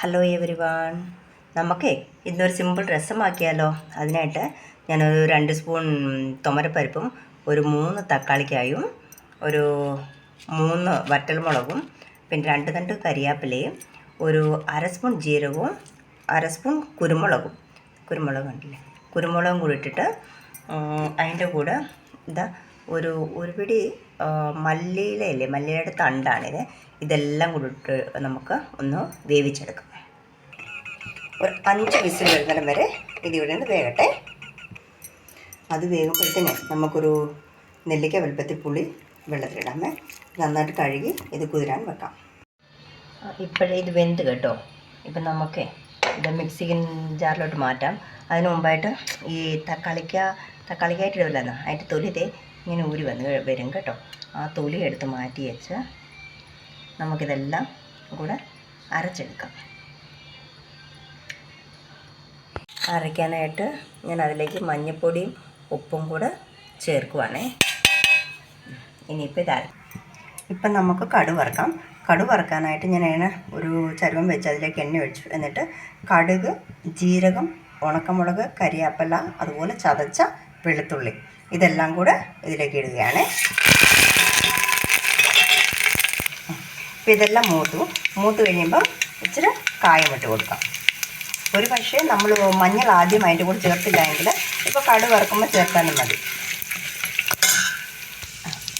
Hello every one നമുക്കേ ഇന്നൊരു simple രസമാക്കിയാലോ? അതിനായിട്ട് ഞാനൊരു രണ്ട് സ്പൂൺ തുമരപ്പരിപ്പും ഒരു മൂന്ന് തക്കാളിക്കായും ഒരു മൂന്ന് വറ്റൽമുളകും പിന്നെ രണ്ട് തണ്ട് കരിയാപ്പിലയും ഒരു അര സ്പൂൺ ജീരകവും അര സ്പൂൺ കുരുമുളകും. കുരുമുളക് കണ്ടില്ലേ കുരുമുളകും കൂടി ഇട്ടിട്ട് അതിന്റെ കൂടെ ഇതാ ഒരു ഒരു പിടി മല്ലിയിലയില്ലേ മല്ലിയിലയുടെ തണ്ടാണിത്. ഇതെല്ലാം കൂടി ഇട്ട് നമുക്ക് ഒന്ന് വേവിച്ചെടുക്കാം. ഒരു അഞ്ച് വിസിൽ വരുന്നിടം വരെ ഇത് ഇവിടെ നിന്ന് വേകട്ടെ. അത് വേകുമ്പോഴത്തേന് നമുക്കൊരു നെല്ലിക്ക വലുപ്പത്തിൽ പുളി വെള്ളത്തിലിടാമേ. നന്നായിട്ട് കഴുകി ഇത് കുതിരാൻ വെക്കാം. ഇപ്പോഴേ ഇത് വെന്ത് കേട്ടോ. ഇപ്പം നമുക്കേ ഇത് മിക്സിക്ക് ജാറിലോട്ട് മാറ്റാം. അതിന് മുമ്പായിട്ട് ഈ തക്കാളിക്ക തക്കാളിക്കായിട്ട് ഇടില്ലല്ലോ അതിന്റെ തൊലി ദേ ഇങ്ങനെ ഊരി വന്ന് വരും കേട്ടോ. ആ തൊലി എടുത്ത് മാറ്റി വെച്ച് നമുക്കിതെല്ലാം കൂടെ അരച്ചെടുക്കാം. അരയ്ക്കാനായിട്ട് ഞാൻ അതിലേക്ക് മഞ്ഞൾപ്പൊടിയും ഉപ്പും കൂടെ ചേർക്കുവാണേ. ഇനിയിപ്പോൾ ഇത്. ഇപ്പം നമുക്ക് കടു വറുക്കാം. കടു ഞാൻ അതിന് ഒരു ചരുവം വെച്ച് അതിലേക്ക് എണ്ണ ഒഴിച്ചു എന്നിട്ട് കടുക് ജീരകം ഉണക്കമുളക് കരിയാപ്പല അതുപോലെ ചതച്ച വെളുത്തുള്ളി. ഇതെല്ലാം കൂടെ ഇതിലേക്ക് ഇടുകയാണ്. അപ്പോൾ ഇതെല്ലാം മൂത്തു. മൂത്ത് കഴിയുമ്പം ഇച്ചിരി കായം ഇട്ട് കൊടുക്കാം. ഒരു പക്ഷേ നമ്മൾ മഞ്ഞൾ ആദ്യം അതിന്റെ കൂടെ ചേർത്തില്ല എങ്കിൽ ഇപ്പോൾ കടു വറുക്കുമ്പോൾ ചേർക്കാനും മതി.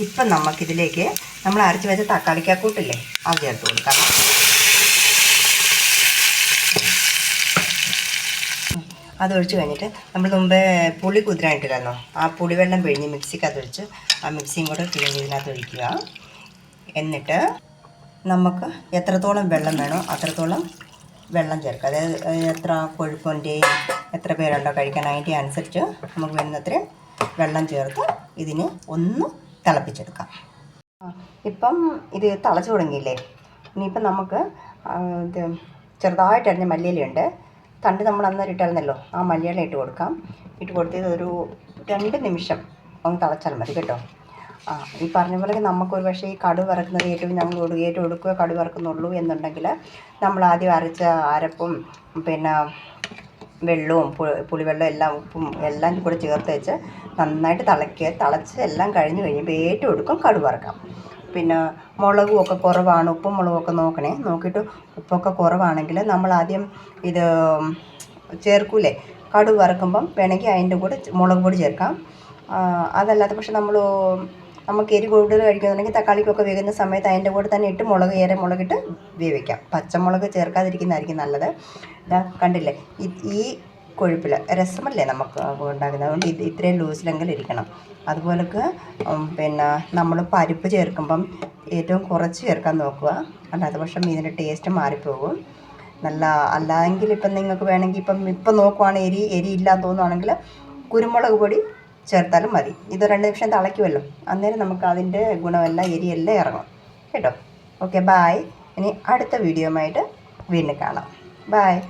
ഇപ്പം നമുക്കിതിലേക്ക് നമ്മൾ അരച്ച് വെച്ച തക്കാളിക്കാക്കൂട്ടില്ലേ അത് ചേർത്ത് കൊടുക്കാം. അത് ഒഴിച്ച് കഴിഞ്ഞിട്ട് നമ്മൾ മുമ്പേ പുളി കുതിരാനിട്ടില്ലല്ലോ ആ പുളിവെള്ളം പിഴിഞ്ഞ് മിക്സിക്ക് അതൊഴിച്ച് ആ മിക്സിയും കൂടെ പിഴിഞ്ഞ് ഇതിനകത്ത് ഒഴിക്കുക. എന്നിട്ട് നമുക്ക് എത്രത്തോളം വെള്ളം വേണോ അത്രത്തോളം വെള്ളം ചേർക്കുക. അതായത് എത്ര കൊഴുപ്പിന്റെയും എത്ര പേരുണ്ടോ കഴിക്കാൻ അതിന്റെ അനുസരിച്ച് നമുക്ക് വേണ്ടത്രയും വെള്ളം ചേർത്ത് ഇതിനെ ഒന്ന് തിളപ്പിച്ചെടുക്കാം. ഇപ്പം ഇത് തിളച്ചു തുടങ്ങിയില്ലേ? ഇനിയിപ്പം നമുക്ക് ചെറുതായിട്ട് അരിഞ്ഞ മല്ലിയിലയുണ്ട്. തണ്ട് നമ്മൾ അന്നേരം ഇട്ടായിരുന്നല്ലോ ആ മല്ലിയില ഇട്ട് കൊടുക്കാം. ഇട്ട് കൊടുത്തത് ഒരു രണ്ട് നിമിഷം ഒന്ന് തിളച്ചാൽ മതി കേട്ടോ. ആ ഈ പറഞ്ഞ പോലെ നമുക്കൊരു പക്ഷേ ഈ കടു വറക്കുന്നത് ഏറ്റവും ഞങ്ങൾ കൊടു- ഏറ്റവും എടുക്കുക കടു വറക്കുന്നുള്ളൂ എന്നുണ്ടെങ്കിൽ നമ്മൾ ആദ്യം അരച്ച അരപ്പും പിന്നെ വെള്ളവും പുളിവെള്ളം എല്ലാം ഉപ്പും എല്ലാം കൂടെ ചേർത്ത് വെച്ച് നന്നായിട്ട് തിളയ്ക്കുക തിളച്ച് എല്ലാം കഴിഞ്ഞ് കഴിയുമ്പോൾ ഏറ്റവും എടുക്കും കടു വറക്കാം. പിന്നെ മുളകും ഒക്കെ കുറവാണ് ഉപ്പും മുളകുമൊക്കെ നോക്കണേ. നോക്കിയിട്ട് ഉപ്പൊക്കെ കുറവാണെങ്കിൽ നമ്മൾ ആദ്യം ഇത് ചേർക്കൂലേ? കടു വറക്കുമ്പം വേണമെങ്കിൽ അതിന്റെ കൂടെ മുളക് പൊടി ചേർക്കാം. അതല്ലാത്ത പക്ഷെ നമ്മൾ നമുക്ക് എരി കൂടുതൽ കഴിക്കുന്നുണ്ടെങ്കിൽ തക്കാളിക്കൊക്കെ വേകുന്ന സമയത്ത് അതിന്റെ കൂടെ തന്നെ ഇട്ട് മുളക് ഏറെ മുളകിട്ട് വേവിക്കാം. പച്ചമുളക് ചേർക്കാതിരിക്കുന്നതായിരിക്കും നല്ലത്. കണ്ടില്ലേ? ഈ- ഈ കൊഴുപ്പിൽ രസമല്ലേ നമുക്ക് ഉണ്ടാക്കുന്നത്? അതുകൊണ്ട് ഇത് ഇത്രയും ലൂസിലെങ്കിലും ഇരിക്കണം. അതുപോലൊക്കെ പിന്നെ നമ്മൾ പരിപ്പ് ചേർക്കുമ്പം ഏറ്റവും കുറച്ച് ചേർക്കാൻ നോക്കുക. അല്ലാത്ത പക്ഷം ഇതിന്റെ ടേസ്റ്റ് മാറിപ്പോകും. നല്ല അല്ലെങ്കിൽ ഇപ്പം നിങ്ങൾക്ക് വേണമെങ്കിൽ ഇപ്പം ഇപ്പം നോക്കുവാണെങ്കിൽ എരി എരി ഇല്ലാന്ന് തോന്നുവാണെങ്കിൽ കുരുമുളക് പൊടി ചേർത്താലും മതി. ഇത് രണ്ട് നിമിഷം തിളയ്ക്കുമല്ലോ. അന്നേരം നമുക്ക് അതിന്റെ ഗുണമെല്ലാം എരിയെല്ലാം ഇറങ്ങും. കേട്ടോ? ഓക്കെ ബായ് ഇനി അടുത്ത വീഡിയോയുമായിട്ട് വീണ്ടും കാണാം. ബായ്